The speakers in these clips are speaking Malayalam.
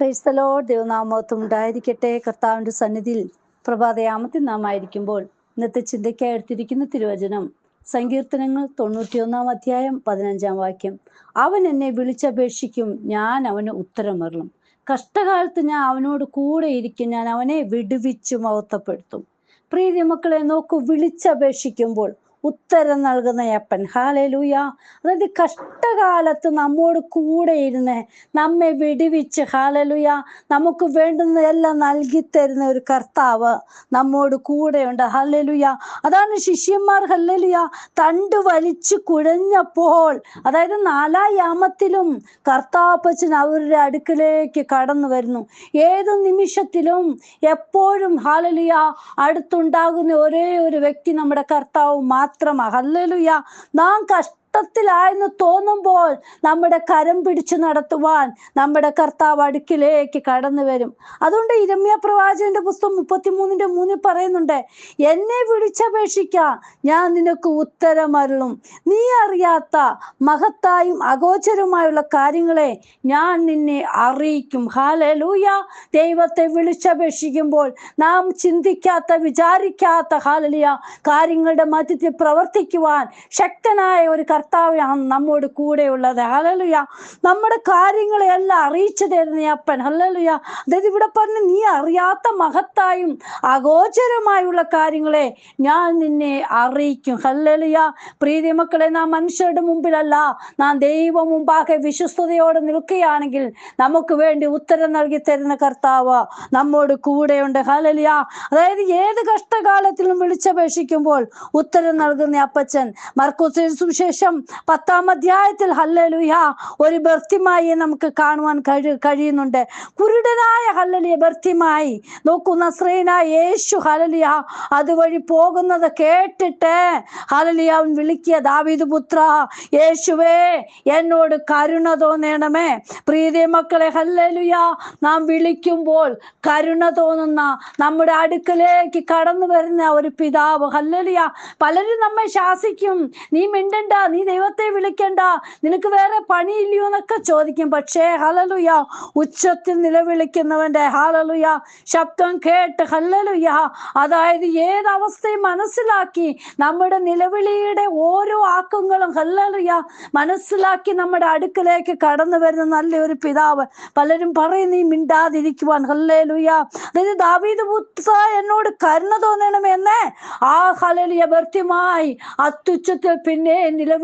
ക്രൈസ്തലോ ദൈവനാമത്വം ഉണ്ടായിരിക്കട്ടെ. കർത്താവിന്റെ സന്നിധിയിൽ പ്രഭാതയാമത്തിൽ നാം ആയിരിക്കുമ്പോൾ ഇന്നത്തെ ചിന്തയ്ക്കായി എടുത്തിരിക്കുന്ന തിരുവചനം സങ്കീർത്തനങ്ങൾ തൊണ്ണൂറ്റിയൊന്നാം അധ്യായം പതിനഞ്ചാം വാക്യം. അവൻ എന്നെ വിളിച്ചപേക്ഷിക്കും ഞാൻ അവന് ഉത്തരമറിയും കഷ്ടകാലത്ത് ഞാൻ അവനോട് കൂടെ ഇരിക്കും ഞാൻ അവനെ വിടുവിച്ചു മഹത്വപ്പെടുത്തും. പ്രീതി മക്കളെ നോക്കൂ വിളിച്ചപേക്ഷിക്കുമ്പോൾ ഉത്തരം നൽകുന്ന അപ്പൻ. ഹാലലൂയ അതായത് കഷ്ടകാലത്ത് നമ്മോട് കൂടെ ഇരുന്ന് നമ്മെ വിടുവിച്ച് ഹാലലുയ നമുക്ക് വേണ്ടുന്നതെല്ലാം നൽകി തരുന്ന ഒരു കർത്താവ് നമ്മോട് കൂടെയുണ്ട്. ഹല്ലലുയ അതാണ് ശിഷ്യന്മാർ ഹല്ലലുയ തണ്ട് വലിച്ചു കുഴഞ്ഞപ്പോൾ അതായത് നാലായാമത്തിലും കർത്താപ്പച്ചൻ അവരുടെ അടുക്കിലേക്ക് കടന്നു വരുന്നു. ഏത് നിമിഷത്തിലും എപ്പോഴും ഹാലലുയ അടുത്തുണ്ടാകുന്ന ഒരേ ഒരു വ്യക്തി നമ്മുടെ കർത്താവ് മാത്രമാണ് ഹല്ലലുയ. നാം കഷ്ട കഷ്ടത്തിലായെന്ന് തോന്നുമ്പോൾ നമ്മുടെ കരം പിടിച്ചു നടത്തുവാൻ നമ്മുടെ കർത്താവ് അടുക്കിലേക്ക് കടന്നു വരും. അതുകൊണ്ട് ഇരമ്യ പ്രവാചകന്റെ പുസ്തകം മുപ്പത്തിമൂന്നിന്റെ മൂന്നിൽ പറയുന്നുണ്ട് എന്നെ വിളിച്ചപേക്ഷിക്ക ഞാൻ നിനക്ക് ഉത്തരമരുളും. നീ അറിയാത്ത മഹത്തായും അഗോചരമായുള്ള കാര്യങ്ങളെ ഞാൻ നിന്നെ അറിയിക്കും. ഹാലലൂയ ദൈവത്തെ വിളിച്ചപേക്ഷിക്കുമ്പോൾ നാം ചിന്തിക്കാത്ത വിചാരിക്കാത്ത ഹാലലിയ കാര്യങ്ങളുടെ മധ്യത്തിൽ പ്രവർത്തിക്കുവാൻ ശക്തനായ ഒരു കർത്താവാണ് നമ്മോട് കൂടെയുള്ളത്. ഹലലുയ നമ്മുടെ കാര്യങ്ങളെ എല്ലാം അറിയിച്ചു തരുന്ന അപ്പൻ. ഹലലുയ അതായത് ഇവിടെ പറഞ്ഞ് നീ അറിയാത്ത മഹത്തായും അഗോചരമായുള്ള കാര്യങ്ങളെ ഞാൻ നിന്നെ അറിയിക്കും. ഹല്ലലുയ പ്രീതി മക്കളെ നാം മനുഷ്യരുടെ മുമ്പിലല്ല. നാം ദൈവം മുമ്പാകെ വിശ്വസ്തയോടെ നിൽക്കുകയാണെങ്കിൽ നമുക്ക് വേണ്ടി ഉത്തരം നൽകി തരുന്ന കർത്താവ് നമ്മോട് കൂടെയുണ്ട്. ഹലലിയ അതായത് ഏത് കഷ്ടകാലത്തിലും വിളിച്ചപേക്ഷിക്കുമ്പോൾ ഉത്തരം നൽകുന്ന അപ്പച്ചൻ മർക്കോസിന് സുവിശേഷം പത്താം അധ്യായത്തിൽ ഹല്ലലുയ ഒരു ബർത്തിമായി നമുക്ക് കാണുവാൻ കഴി കഴിയുന്നുണ്ട്. കുരുടനായ ഹല്ലലിയ ബർത്തിമായി നോക്കൂ നസ്രീനായ യേശു ഹലലിയ അതുവഴി പോകുന്നത് കേട്ടിട്ട് ഹലലിയ വിളിക്കിയ ദാവീദ് പുത്ര യേശുവേ എന്നോട് കരുണ തോന്നണമേ. പ്രീതി മക്കളെ ഹല്ലലുയ നാം വിളിക്കുമ്പോൾ കരുണ തോന്നുന്ന നമ്മുടെ അടുക്കലേക്ക് കടന്നു വരുന്ന ഒരു പിതാവ് ഹല്ലലിയ. പലരും നമ്മെ ശാസിക്കും. നീ മിണ്ടണ്ട നീ ദൈവത്തെ വിളിക്കണ്ട. നിനക്ക് വേറെ പണിയില്ലയോ എന്നൊക്കെ ചോദിക്കും. പക്ഷേ ഹലലുയ ഉച്ചത്തിൽ നിലവിളിക്കുന്നവന്റെ ഹലലുയ ശബ്ദം കേട്ട് ഹല്ലലുയ അതായത് ഏതവസ്ഥയും മനസ്സിലാക്കി നമ്മുടെ നിലവിളിയുടെ ഓരോ ആക്കങ്ങളും ഹല്ലലുയ മനസ്സിലാക്കി നമ്മുടെ അടുക്കലേക്ക് കടന്നു വരുന്ന നല്ലൊരു പിതാവ്. പലരും പറയും നീ മിണ്ടാതിരിക്കുവാൻ ഹല്ലേലുയ. അതായത് ദാവീദ് പുത്ര എന്നോട് കരുണ തോന്നണമെന്നേ ആ ഹലലിയ ഭർത്യമായി അത്യുച്ചത്തിൽ പിന്നെ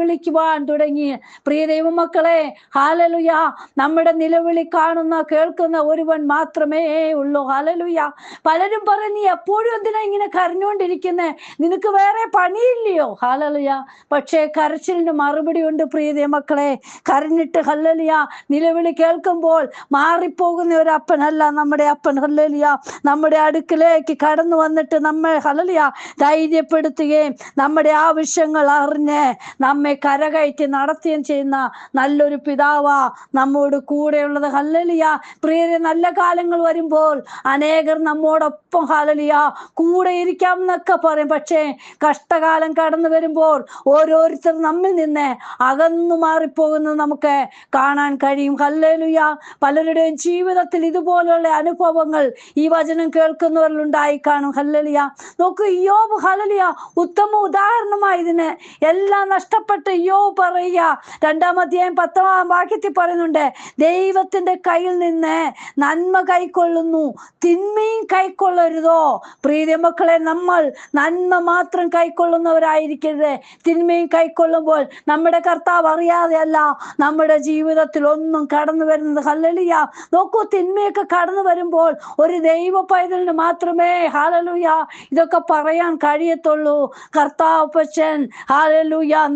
നിലവിളിക്കുവാൻ തുടങ്ങി. പ്രിയ ദൈവമക്കളെ ഹാലലുയ നമ്മുടെ നിലവിളി കാണുന്ന കേൾക്കുന്ന ഒരുവൻ മാത്രമേ ഉള്ളൂ. ഹാലലുയ പലരും പറഞ്ഞു നീ എപ്പോഴും എന്തിനാ ഇങ്ങനെ കരഞ്ഞുകൊണ്ടിരിക്കുന്നേ? നിനക്ക് വേറെ പണിയില്ലയോ? ഹാലലുയ പക്ഷേ കരച്ചിലിന് മറുപടി ഉണ്ട് പ്രിയ ദൈവമക്കളെ. കരഞ്ഞിട്ട് ഹല്ലലിയ നിലവിളി കേൾക്കുമ്പോൾ മാറിപ്പോകുന്ന ഒരു അപ്പനല്ല നമ്മുടെ അപ്പൻ. ഹല്ലലിയ നമ്മുടെ അടുക്കിലേക്ക് കടന്നു വന്നിട്ട് നമ്മെ ഹലലിയ ധൈര്യപ്പെടുത്തുകയും നമ്മുടെ ആവശ്യങ്ങൾ അറിഞ്ഞ് നമ്മെ കരകയറ്റി നടത്തുകയും ചെയ്യുന്ന നല്ലൊരു പിതാവാ നമ്മോട് കൂടെയുള്ളത്. ഹല്ലലിയ. പ്രിയരെ നല്ല കാലങ്ങൾ വരുമ്പോൾ അനേകർ നമ്മോടൊപ്പം ഹലലിയ കൂടെ ഇരിക്കാം എന്നൊക്കെ പറയും. പക്ഷേ കഷ്ടകാലം കടന്നു വരുമ്പോൾ ഓരോരുത്തർ നമ്മിൽ നിന്ന് അകന്നു മാറിപ്പോകുന്നത് നമുക്ക് കാണാൻ കഴിയും. ഹല്ലലുയ. പലരുടെയും ജീവിതത്തിൽ ഇതുപോലെയുള്ള അനുഭവങ്ങൾ ഈ വചനം കേൾക്കുന്നവരിൽ ഉണ്ടായി കാണും. ഹല്ലലിയ. നോക്കൂ യോബ് ഹലലിയ ഉത്തമ ഉദാഹരണമായി ഇതിന് എല്ലാം നഷ്ടപ്പെട്ട് യോബ് പറയുക രണ്ടാം അധ്യായം പത്താം വാക്യത്തിൽ പറയുന്നുണ്ട് ദൈവത്തിന്റെ കയ്യിൽ നിന്ന് നന്മ കൈക്കൊള്ളുന്നു തിന്മയും കൈക്കൊള്ളരുതോ. പ്രീതി മക്കളെ നമ്മൾ നന്മ മാത്രം കൈക്കൊള്ളുന്നവരായിരിക്കരുത്. തിന്മയും കൈക്കൊള്ളുമ്പോൾ നമ്മുടെ കർത്താവ് അറിയാതെയല്ല നമ്മുടെ ജീവിതത്തിൽ ഒന്നും കടന്നു വരുന്നത്. ഹല്ലലിയ. നോക്കൂ തിന്മയൊക്കെ കടന്നു വരുമ്പോൾ ഒരു ദൈവ പൈതലിന് മാത്രമേ ഹാലലുയ ഇതൊക്കെ പറയാൻ കഴിയത്തുള്ളൂ. കർത്താവ് പക്ഷൻ ഹാലലുയ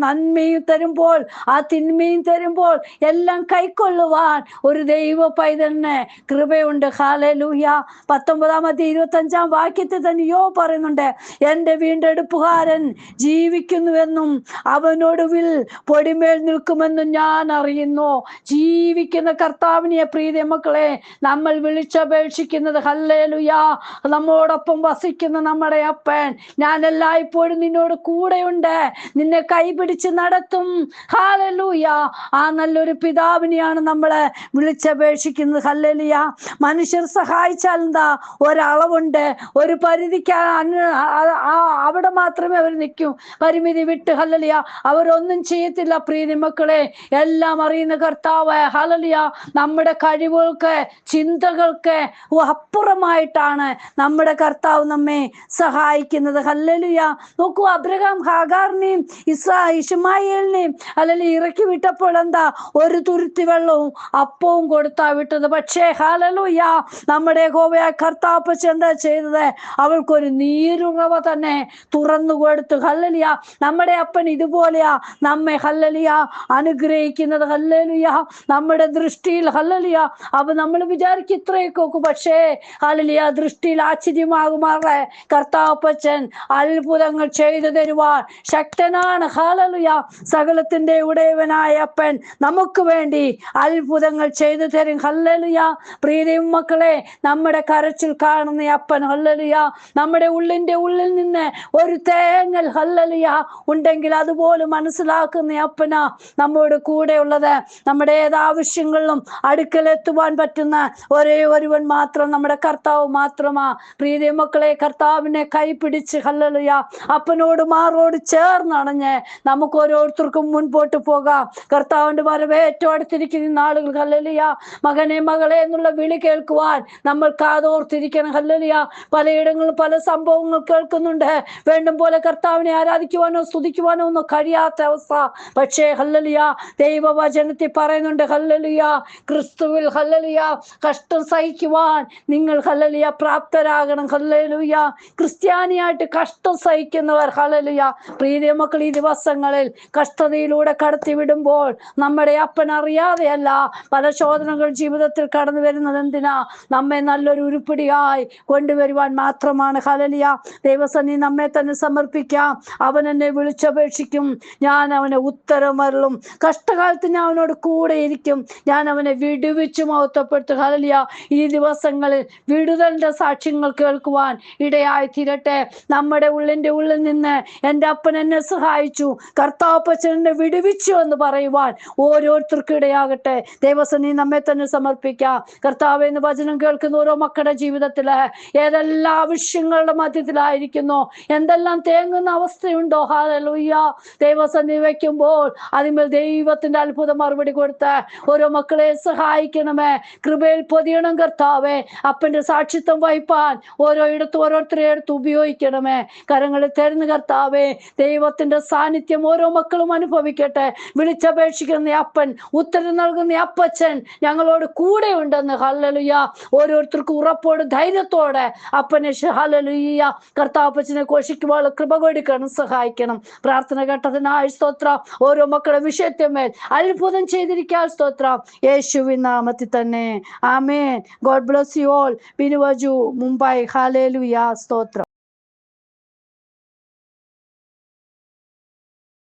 നന്മയും തരുമ്പോൾ ആ തിന്മയും തരുമ്പോൾ എല്ലാം കൈക്കൊള്ളുവാൻ ഒരു ദൈവ പൈതലിന് കൃപയുണ്ട്. ഹാലലൂയ പത്തൊമ്പതാമത്തെ ഇരുപത്തി അഞ്ചാം വാക്യത്തിൽ തന്നെ യോ പറയുന്നുണ്ട് എന്റെ വീണ്ടെടുപ്പുകാരൻ ജീവിക്കുന്നുവെന്നും അവനൊടുവിൽ പൊടിമേൽ നിൽക്കുമെന്നും ഞാൻ അറിയുന്നു. ജീവിക്കുന്ന കർത്താവിനെ പ്രീതി മക്കളെ നമ്മൾ വിളിച്ചപേക്ഷിക്കുന്നത് ഹല്ലേലുയാ. നമ്മോടൊപ്പം വസിക്കുന്ന നമ്മുടെ അപ്പൻ. ഞാൻ എല്ലായ്പ്പോഴും നിന്നോട് കൂടെയുണ്ട്. നിന്നെ കൈപിടിച്ച് നടത്തും. ഹാലലൂയ ആ നല്ലൊരു പിതാവിനെയാണ് നമ്മളെ വിളിച്ചപേക്ഷിക്കുന്നത്. ഹല്ലലിയ. മനുഷ്യർ സഹായിച്ചാൽ എന്താ? ഒരളവുണ്ട്. ഒരു പരിധിക്ക് അവിടെ മാത്രമേ അവർ നിൽക്കൂ. പരിമിതി വിട്ട്. ഹല്ലലിയ. അവരൊന്നും ചെയ്യത്തില്ല പ്രീതി മക്കളെ. എല്ലാം അറിയുന്ന കർത്താവ്. ഹലലിയ നമ്മുടെ കഴിവുകൾക്ക് ചിന്തകൾക്ക് അപ്പുറമായിട്ടാണ് നമ്മുടെ കർത്താവ് നമ്മെ സഹായിക്കുന്നത്. ഹല്ലലിയ നോക്കൂ അബ്രഹാം ഹാഗാറിനെയും ഇസ്രാ ഇഷമായേലിനെയും അല്ലെങ്കിൽ ഇറക്കി വിട്ടപ്പോൾ എന്താ? ഒരു തുരുത്തി വെള്ളവും അപ്പവും കൊടുത്താ വിട്ടത്. പക്ഷേ ഹാലലൂയ നമ്മുടെ ഗോവയ കർത്താപ്പച്ച എന്താ ചെയ്തത്? അവൾക്കൊരു നീരുറവ തന്നെ തുറന്നു കൊടുത്തു. ഹല്ലലിയ നമ്മുടെ അപ്പൻ ഇതുപോലെയാ. നമ്മെ ഹല്ലലിയ അനുഗ്രഹിക്കുന്നത്. ഹല്ലലിയ നമ്മുടെ ദൃഷ്ടിയിൽ ഹല്ലലിയ അവ നമ്മൾ വിചാരിക്കും ഇത്രയൊക്കെ നോക്കും പക്ഷേ ഹല്ലലിയ ദൃഷ്ടിയിൽ ആശ്ചര്യമാകുമാറെ. കർത്താപ്പച്ചൻ അത്ഭുതങ്ങൾ ചെയ്തു തരുവാൻ ശക്തനാണ്. ഹലലുയ സകലത്തിന്റെ ഉടയവനായ അപ്പൻ നമുക്ക് വേണ്ടി അത്ഭുതങ്ങൾ ചെയ്തു തരും. ഹല്ലലുയ. പ്രീതിയും മക്കളെ നമ്മുടെ കരച്ചിൽ കാണുന്ന അപ്പൻ ഹല്ലലുയ. നമ്മുടെ ഉള്ളിന്റെ ഉള്ളിൽ നിന്ന് ഒരു തേങ്ങൽ ഹല്ലലുയ ഉണ്ടെങ്കിൽ അതുപോലെ മനസ്സിലാക്കുന്ന അപ്പന നമ്മോട് കൂടെ ഉള്ളത് നമ്മുടെ ഏത് ആവശ്യങ്ങളിലും അടുക്കലെത്തുവാൻ പറ്റുന്ന ഒരേ ഒരുവൻ മാത്രം നമ്മുടെ കർത്താവ് മാത്രമാ. പ്രീതി മക്കളെ കർത്താവിനെ കൈപിടിച്ച് ഹല്ലലുയ അപ്പനോട് മാറോട് ചേർന്നണഞ്ഞ് നമുക്ക് ഓരോരുത്തർക്കും മുൻപോട്ട് പോകാം. കർത്താവിന്റെ വരവ് ഏറ്റവും അടുത്തിരിക്കുന്ന ആളുകൾ ഹല്ലലിയ മകനെ മകളെ എന്നുള്ള വിളി കേൾക്കുവാൻ നമ്മൾ കാതോർത്തിരിക്കണം. ഹല്ലലിയ പലയിടങ്ങളിലും പല സംഭവങ്ങൾ കേൾക്കുന്നുണ്ട്. വേണ്ടും പോലെ കർത്താവിനെ ആരാധിക്കുവാനോ സ്തുതിക്കുവാനോ ഒന്നും കഴിയാത്ത അവസ്ഥ. പക്ഷേ ഹല്ലലിയ ദൈവവചനത്തിൽ പറയുന്നുണ്ട് ഹല്ലലിയ ക്രിസ്തുവിൽ ഹല്ലലിയ കഷ്ടം സഹിക്കുവാൻ നിങ്ങൾ ഹല്ലലിയ പ്രാപ്തരാകണം. ഹല്ലലുയ ക്രിസ്ത്യാനിയായിട്ട് കഷ്ടം സഹിക്കുന്നവർ ഹലലുയ പ്രീതി മക്കൾ ഈ ദിവസങ്ങളിൽ കഷ്ടതയിലൂടെ കടത്തി വിടുമ്പോൾ നമ്മുടെ അപ്പൻ അറിയാതെയല്ല പല ശോധനകൾ ജീവിതത്തിൽ കടന്നു വരുന്നത് എന്തിനാ? നമ്മെ നല്ലൊരു ഉരുപ്പിടിയായി കൊണ്ടുവരുവാൻ മാത്രമാണ്. ഹലലിയ ദൈവസന്നി നമ്മെ തന്നെ സമർപ്പിക്കാം. അവൻ എന്നെ വിളിച്ചപേക്ഷിക്കും. ഞാൻ അവനെ ഉത്തരം വരളും കഷ്ടകാലത്ത് ഞാൻ അവനോട് കൂടെ ഇരിക്കും. ഞാൻ അവനെ വിടുവിച്ചു മഹത്വപ്പെടുത്തും. ഹലലിയ ഈ ദിവസങ്ങളിൽ വിടുതലിന്റെ സാക്ഷ്യങ്ങൾ കേൾക്കുവാൻ ഇടയായി തീരട്ടെ. നമ്മുടെ ഉള്ളിന്റെ ഉള്ളിൽ നിന്ന് എന്റെ അപ്പൻ എന്നെ സഹായിച്ചു. കർത്താപ്പച്ചൻ എന്നെ വിടുവിച്ചു എന്ന് പറയുവാൻ ഓരോരുത്തർക്കും ഇടയാകട്ടെ. ദേവസനി നമ്മെ തന്നെ സമർപ്പിക്കാം. കർത്താവ് എന്ന് വചനം കേൾക്കുന്ന ഓരോ മക്കളുടെ ജീവിതത്തിൽ ഏതെല്ലാം ആവശ്യങ്ങളുടെ മധ്യത്തിലായിരിക്കുന്നു? എന്തെല്ലാം തേങ്ങുന്ന അവസ്ഥയുണ്ടോ? ഹാലലൂയ്യ ദൈവസന്നി വയ്ക്കുമ്പോൾ അതിന്മേൽ ദൈവത്തിന്റെ അത്ഭുത മറുപടി കൊടുത്ത് ഓരോ മക്കളെ സഹായിക്കണമേ. കൃപയിൽ പൊതിയണം കർത്താവേ. അപ്പന്റെ സാക്ഷിത്വം വഹിപ്പാൻ ഓരോ ഇടത്ത് ഓരോരുത്തരെ എടുത്ത് ഉപയോഗിക്കണമേ. കരങ്ങളിൽ തരുന്ന കർത്താവേ ദൈവത്തിന്റെ സാന്നിധ്യം ഓരോ മക്കളും അനുഭവിക്കട്ടെ. വിളിച്ചപേക്ഷിക്കുന്ന അപ്പൻ ഉത്തരം നൽകുന്ന അപ്പച്ചൻ ഞങ്ങളോട് കൂടെ ഉണ്ടെന്ന് ഹല്ലലുയ്യ ഓരോരുത്തർക്കും ഉറപ്പോട് ധൈര്യത്തോടെ അപ്പനെ ഹല്ലലുയ്യ കർത്താപ്പച്ചനെ കോഷിക്കുമ്പോൾ കൃപ കൊടുക്കണം സഹായിക്കണം. പ്രാർത്ഥന ഘട്ടത്തിനായി സ്തോത്രം. ഓരോ മക്കളുടെ വിഷയത്വമേൽ അത്ഭുതം ചെയ്തിരിക്കാൻ സ്തോത്രം. യേശുവിൻ നാമത്തിൽ തന്നെ. ആമേൻ. God bless you all. ബിനുവജു Mumbai. ഹാലേലുയ സ്തോത്രം.